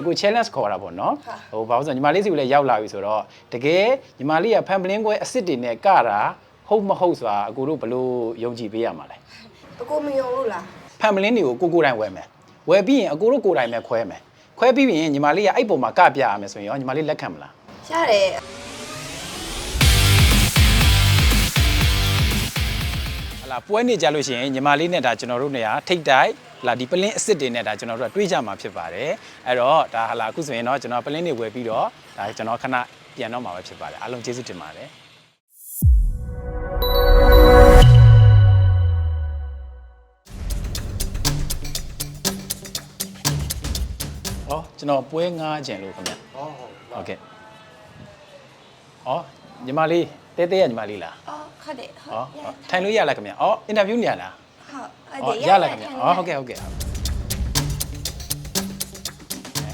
အခု challenge ခေါ်တာပေါ့နော်ဟုတ်ဟိုဘာလို့လဲဆိုတော့ညီမလေးစီကိုလည်းရောက်လာပြီဆိုတော့တကယ်ညီမလေးကဖန်ပလင်းကွဲအစ်စ်တွေနဲ့ကတာဟုတ်မဟုတ်ဆိုတာအကိုတို့ဘယ်လို့ယုံကြည်ပေးရမှာလဲအကိုမယုံလို့လားဖန်ပလင်းတွေကိုကိုကိုယ်တိုင်ဝယ်မယ်ဝယ်ပြီးရင်အကိုတို့ကိုယ်တိုင်ပဲခွဲမယ်ခွဲပြီးရင်ညီမလေးကအဲ့ပုံမှာကပြရမယ်ဆိုရင်ရောညီမလေးလက်ခံမလားရတယ်ဟလာပွဲနေကြလို့ရှိရင်ညီမလေးနဲ့ဒါကျွန်တော်တို့နေရာထိတ်တိုက် ဟလာဒီပလင်းအစ်စ်တွေနဲ့ဒါကျွန်တော်တို့ကတွေးကြမှာဖြစ်ပါတယ်အဲ့တော့ဒါဟလာအခုဆိုရင်တော့ကျွန်တော်ပလင်းတွေဝယ်ပြီးတော့ဒါကျွန်တော်ခဏပြန်တော့မှာပဲဖြစ်ပါတယ်အားလုံးကျေးဇူးတင်ပါတယ်ဟောကျွန်တော်ပွဲငားခြင်းလို့ခင်ဗျဟောဟုတ်ဟုတ်ကဲ့ဟောညီမလေးတဲတဲရညီမလေးလားအော်ဟုတ်တယ်ဟုတ်ဟောထိုင်လို့ရလားခင်ဗျအော်အင်တာဗျူးနေရလား ဟုတ်ဟောရလားခင်ဗျဟောဟုတ်ကဲ့ဟုတ်ကဲ့ဟုတ်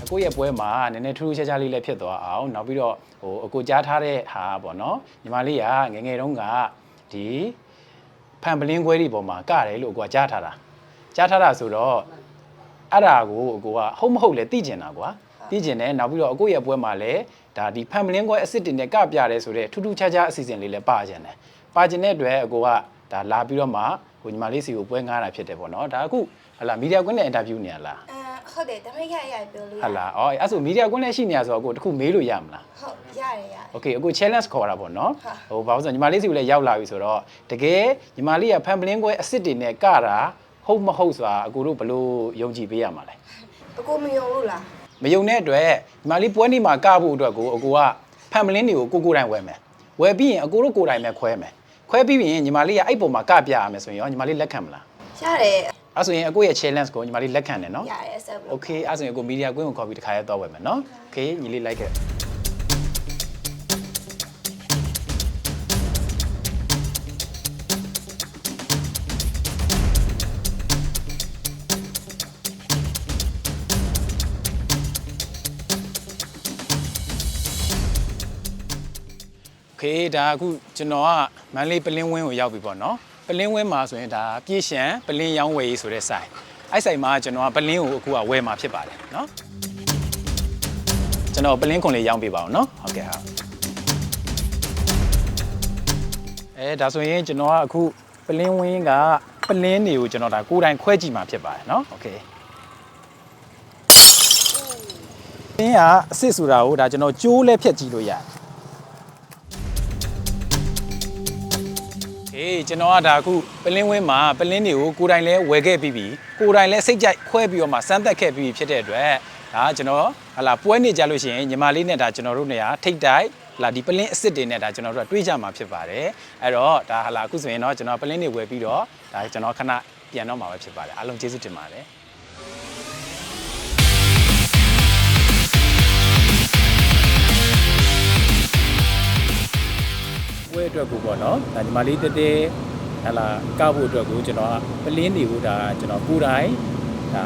အကိုရဲ့ပွဲမှာနည်းနည်းထူးထူးခြားခြားလေးလည်းဖြစ်သွားအောင်နောက်ပြီးတော့ဟိုအကိုကြားထားတဲ့ဟာပေါ့နော်ညီမလေးကငယ်ငယ်တုန်းကဒီဖန်ပလင်းခွဲတွေပေါ်မှာကတယ်လို့အကိုကကြားထားတာကြားထားတာဆိုတော့အဲ့ဒါကိုအကိုကဟုတ်မဟုတ်လဲသိကျင်တာကွာသိကျင်တယ်နောက်ပြီးတော့အကိုရဲ့ပွဲမှာလည်းဒါဒီဖန်ပလင်းခွဲအစ်စ်တင်နဲ့ကပြတယ်ဆိုတော့ထူးထူးခြားခြားအစီအစဉ်လေးလည်းပါကျင်တယ်ပါကျင်တဲ့အတွက်အကိုက ဒါလာပြီးတော့မှဟိုညီမလေးစီကိုပွဲငားတာဖြစ်တယ်ပေါ့နော်ဒါအခုဟလာမီဒီယာကွင်းနဲ့အင်တာဗျူးနေရလားအဲဟုတ်တယ်တမိတ်ခရရပြောလို့ရဟလာအော်အဲ့ဆိုမီဒီယာကွင်းနဲ့ရှိနေရဆိုတော့ကိုတခုမေးလို့ရမလားဟုတ်ရတယ်ရတယ် Okay အခု challenge ခေါ်တာပေါ့နော်ဟိုဘာလို့ဆိုညီမလေးစီကိုလည်းရောက်လာပြီဆိုတော့တကယ်ညီမလေးကဖန်ပလင်းကွဲအစ်စ်တွေနဲ့ကတာဟုတ်မဟုတ်ဆိုတာအကိုတို့ဘလို့ယုံကြည်ပေးရမှာလဲအကိုမယုံလို့လားမယုံတဲ့အတွက်ညီမလေးပွဲနေမှာကဖို့အတွက်ကိုအကိုကဖန်ပလင်းတွေကိုကိုကိုတိုင်ဝယ်မယ်ဝယ်ပြီးရင်အကိုတို့ကိုတိုင်ပဲခွဲမယ် ခွဲပြီးရင်ညီမလေးကအဲ့ပုံမှာကပြရမယ်ဆိုရင်ရောညီမလေးလက်ခံမလား ရတယ် အဲ့ဆိုရင်အကိုရဲ့ challenge ကိုညီမလေးလက်ခံတယ်နော် ရတယ်ဆက်လို့ โอเคအဲ့ဆိုရင်ကိုမီဒီယာကွင်းကိုခေါ်ပြီးတစ်ခါရဲတော့ဝယ်မယ်နော်โอเคညီလေးလိုက်ခဲ့ โอเคဒါအခုကျွန်တော်က မန္တလေးပလင်းဝင်းကိုရောက်ပြီပေါ့နော်ပလင်းဝင်းမှာဆိုရင်ဒါပြည့်ရှံပလင်းရောင်းဝယ်ရေးဆိုတဲ့ဆိုင်အဲ့ဆိုင်မှာကျွန်တော်ကပလင်းကိုအခုကဝယ်မှာဖြစ်ပါတယ်နော်ကျွန်တော်ပလင်းခွန်လေးရောင်းပေးပါအောင်နော်ဟုတ်ကဲ့ဟုတ်အဲဒါဆိုရင်ကျွန်တော်ကအခုပလင်းဝင်းကပလင်းတွေကိုကျွန်တော်ဒါကိုယ်တိုင်ခွဲကြည့်မှာဖြစ်ပါတယ်နော်โอเคပလင်းကအစ်စ်ဆိုတာကိုဒါကျွန်တော်ကျိုးလဲဖြတ်ကြည့်လို့ရတယ် အေးကျွန်တော်ကဒါအခုပလင်းဝင်းမှာပလင်းတွေကိုကိုယ်တိုင်လဲဝယ်ခဲ့ပြီးပြီကိုယ်တိုင်လဲစိတ်ကြိုက်ခွဲပြီးတော့မှစမ်းသပ်ခဲ့ပြီးဖြစ်တဲ့အတွက်ဒါကျွန်တော်ဟလာပွဲနေကြလို့ရှိရင်ညီမလေးနဲ့ဒါကျွန်တော်တို့နေရာထိတ်တိုက်ဟလာဒီပလင်းအစ်စ်တွေနဲ့ဒါကျွန်တော်တို့ကတွေးကြမှာဖြစ်ပါတယ်အဲ့တော့ဒါဟလာအခုဆိုရင်တော့ကျွန်တော်ပလင်းတွေဝယ်ပြီးတော့ဒါကျွန်တော်ခဏပြန်တော့မှာပဲဖြစ်ပါတယ်အားလုံးကျေးဇူးတင်ပါတယ် အတွက်ကိုပေါ့နော်ဒါညီမလေးတဲတဲဟလာကောက်ဖို့အတွက်ကိုကျွန်တော်ကပလင်းတွေကိုဒါကျွန်တော်ကိုယ်တိုင်ဒါ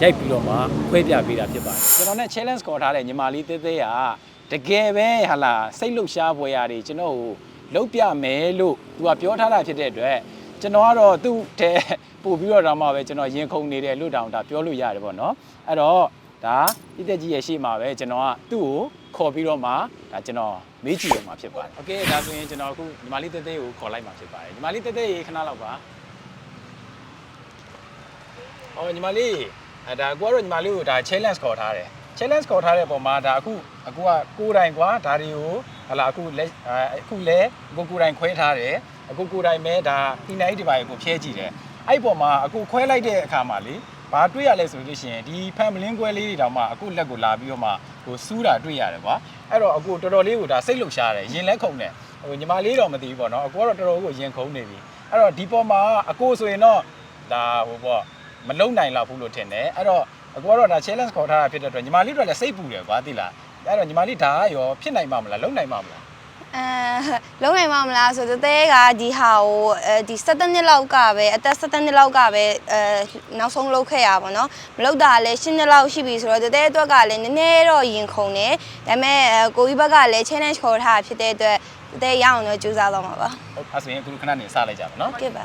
ရိုက်ပြီးတော့မှခွဲပြပေးတာဖြစ်ပါတယ်ကျွန်တော်နဲ့ challenge ခေါ်ထားတဲ့ညီမလေးတဲတဲကတကယ်ပဲဟလာစိတ်လှုပ်ရှားပွဲရာတွေကျွန်တော်ကိုလုပ်ပြမယ်လို့သူကပြောထားတာဖြစ်တဲ့အတွက်ကျွန်တော်ကတော့သူ့တဲ့ပို့ပြီးတော့တော့မှပဲကျွန်တော်ရင်ခုန်နေတယ်လို့တောင်ဒါပြောလို့ရတယ်ပေါ့နော်အဲ့တော့ ဒါဤတက်ကြီးရဲ့ရှေ့မှာပဲကျွန်တော်ကသူ့ကိုခေါ်ပြီးတော့မှဒါကျွန်တော်မေးကြည့်ရမှာဖြစ်ပါတယ်။ Okay ဒါဆိုရင်ကျွန်တော်အခုညီမလေးတက်တက်ကိုခေါ်လိုက်မှာဖြစ်ပါတယ်။ညီမလေးတက်တက်ရေခဏလောက်ပါ။အော်ညီမလေးအဲဒါကိုကတော့ညီမလေးကိုဒါ challenge ခေါ်ထားတယ်။ challenge ခေါ်ထားတဲ့ပုံမှာဒါအခုအခုကကိုယ်တိုင်ကွာဒါတွေကိုဟလာအခုလက်အခုလဲကိုကိုယ်တိုင်ခွဲထားတယ်။အခုကိုယ်တိုင်ပဲဒါ inline device ကိုဖြဲကြည့်တယ်။အဲ့ပုံမှာအခုခွဲလိုက်တဲ့အခါမှာလေ ဘာတွေ့ရလဲဆိုလို့ရှိရင်ဒီဖန်မလင်းကွဲလေးတွေတောင်မှအခုလက်ကိုလာပြီးတော့မှဟိုစူးတာတွေ့ရတယ်ကွာအဲ့တော့အခုတော်တော်လေးကိုဒါစိတ်လှုပ်ရှားတယ်ရင်လက်ခုန်တယ်ဟိုညီမလေးတော့မသိဘူးပေါ့နော်အခုကတော့တော်တော်ကိုရင်ခုန်နေပြီအဲ့တော့ဒီပေါ်မှာအကိုဆိုရင်တော့ဒါဟိုပေါ့မလုံနိုင်လောက်ဘူးလို့ထင်တယ်အဲ့တော့အကိုကတော့ဒါ challenge ခေါ်ထားတာဖြစ်တဲ့အတွက်ညီမလေးတို့လည်းစိတ်ပူတယ်ကွာသိလားအဲ့တော့ညီမလေးဒါကရောဖြစ်နိုင်မှာမလားလုံနိုင်မှာမလား အဲလုံးနိုင်မမလားဆိုတော့တဲကဒီဟာကိုအဲဒီ17နှစ်လောက်ကပဲအသက်17နှစ်လောက်ကပဲအဲနောက်ဆုံးလုပ်ခဲ့ရပါတော့မလုပ်တာလည်း10နှစ်လောက်ရှိပြီဆိုတော့တဲအတွက်ကလည်းနည်းနည်းတော့ရင်ခုန်တယ်ဒါပေမဲ့အဲကိုကြီးဘက်ကလည်း challenge ခေါ်ထားတာဖြစ်တဲ့အတွက်တဲရအောင်တော့ကြိုးစားတော့မှာပါဟုတ်အဲ့ဆိုရင်အခုခဏနေစလိုက်ကြပါနော်ကဲပါ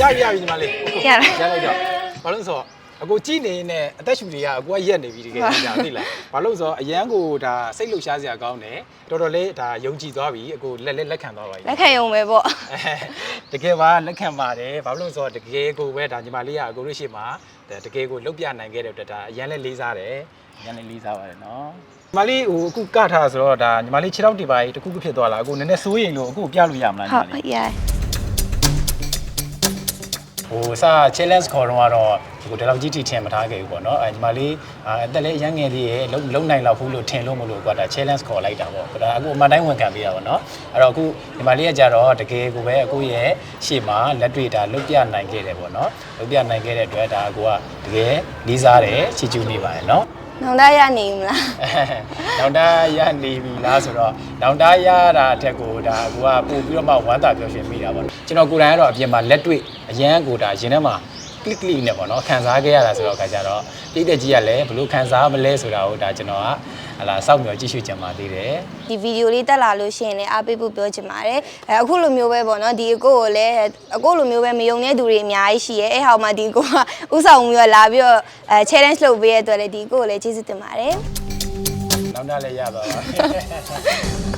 ရလားရလိုက်တော့ဘာလို့လဲဆိုတော့အကိုကြည့်နေနေအသက်ရှူတွေကအကိုကရက်နေပြီတကယ်ကြီးဒါသိလားဘာလို့လဲဆိုတော့အရန်ကိုဒါစိတ်လှုပ်ရှားစရာကောင်းတယ်တော်တော်လေးဒါယုံကြည်သွားပြီအကိုလက်လက်လက်ခံသွားပါပြီလက်ခံရုံပဲပေါ့တကယ်ပါလက်ခံပါတယ်ဘာလို့လဲဆိုတော့တကယ်ကိုပဲဒါညီမလေးကအကိုတို့ရှိမှာဒါတကယ်ကိုလုတ်ပြနိုင်ခဲ့တဲ့အတွက်ဒါအရန်လေးလေးစားတယ်အရန်လေးလေးစားပါတယ်နော်ညီမလေးဟိုအခုကထားဆိုတော့ဒါညီမလေးခြေထောက်တီပါကြီးတစ်ခုခုဖြစ်သွားလားအခုနည်းနည်းစိုးရင်လို့အခုပြလို့ရမလားညီဟုမတ်လေးရ ဟိုစ challenge ခေါ်တော့ကတော့ဒီကိုဒီလောက်ကြီးတီထင်မထားခဲ့ဘူးပေါ့နော်အဲညီမလေးအာအသက်လေးအရန်ငယ်လေးရဲ့လုံလုံနိုင်လောက်ဘူးလို့ထင်လို့မလို့ကွာဒါ challenge ခေါ်လိုက်တာပေါ့ဒါအခုအမှန်တိုင်းဝန်ခံပေးတာပေါ့နော်အဲ့တော့အခုညီမလေးကကြတော့တကယ်ကိုပဲအခုရဲ့ရှေ့မှာလက်တွေ့ဒါလုတ်ပြနိုင်ခဲ့တယ်ပေါ့နော်လုတ်ပြနိုင်ခဲ့တဲ့အတွက်ဒါအကိုကတကယ်လေးစားတယ်ချီကျူးနေပါတယ်နော် နောင်တရနေမလားနောင်တရနေပြီလားဆိုတော့နောင်တရတာအထက်ကိုဒါအကူကပို့ပြီးတော့မှဝမ်းသာပျော်ရွှင်မိတာပေါ့ကျွန်တော်ကိုယ်တိုင်ကတော့အပြင်မှာလက်တွေ့အရန်ကိုဒါရင်ထဲမှာ click click နဲ့ပေါ့နော်ခံစားခဲ့ရတာဆိုတော့ခါကြတော့တိတဲ့ကြီးကလည်းဘလို့ခံစားမလဲဆိုတာကိုဒါကျွန်တော်ကဟလာစောင့်မျှော်ကြည့်ရှုကြမှာသေးတယ်ဒီဗီဒီယိုလေးတက်လာလို့ရှိရင်လည်းအားပေးဖို့ပြောချင်ပါတယ်အဲအခုလိုမျိုးပဲပေါ့နော်ဒီအကိုကိုလည်းအကိုလိုမျိုးပဲမယုံတဲ့သူတွေအများကြီးရှိရဲအဲဟောင်မှာဒီအကိုကဥဆောင်ပြီးတော့လာပြီးတော့အဲ challenge လုပ်ပေးရတဲ့အတွက်လည်းဒီအကိုကိုလည်းကျေးဇူးတင်ပါတယ်နောက်တလည်းရပါပါ